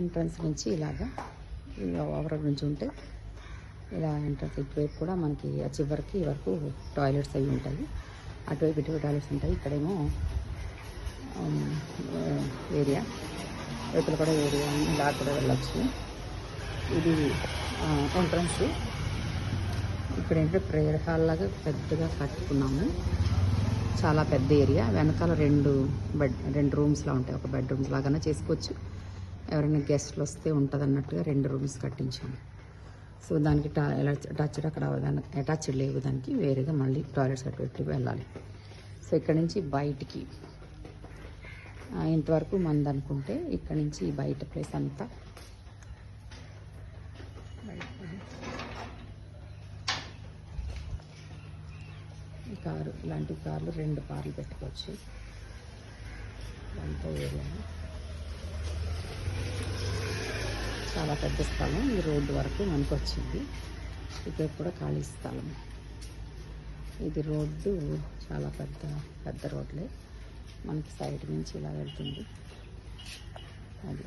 Entrance నుంచి ఇలాగా over నుంచి ఉంటే ఇలా ఎంట్రన్స్ ఇటువైపు కూడా మనకి ఆ చివరికి వరకు టాయిలెట్స్ అవి ఉంటాయి. అటువైపు ఇటువైపు టాయిలెట్స్ ఉంటాయి. ఇక్కడేమో ఏరియా. వైపులు కూడా ఏరియా ఇలా కూడా వెళ్ళొచ్చు. ఇది ఎంట్రన్స్. ఇక్కడ ఏంటంటే ప్రేయర్ హాల్ లాగా పెద్దగా కట్టుకున్నాము. చాలా పెద్ద ఏరియా. వెనకాల రెండు బెడ్ రెండు రూమ్స్లా ఉంటాయి. ఒక బెడ్రూమ్స్ లాగానే చేసుకోవచ్చు. ఎవరైనా గెస్ట్లు వస్తే ఉంటుంది అన్నట్టుగా రెండు రూమ్స్ కట్టించాము. సో దానికి టా అటాచ్డ్ అక్కడ అటాచ్డ్ లేవు దానికి వేరేగా మళ్ళీ టాయిలెట్స్ అటు వెళ్ళాలి. సో ఇక్కడ నుంచి బయటికి ఇంతవరకు మంది అనుకుంటే ఇక్కడ నుంచి బయట ప్లేస్ అంతా ఈ కారు ఇలాంటి కార్లు రెండు కార్లు పెట్టుకోవచ్చు. ఇదంతా ఏరియా. చాలా పెద్ద స్థలం. ఈ రోడ్డు వరకు మనకు వచ్చింది ఇక్కడ కూడా ఖాళీ స్థలం. ఇది రోడ్డు చాలా పెద్ద పెద్ద రోడ్లే. మనకి సైడ్ నుంచి ఇలా వెళ్తుంది. అది.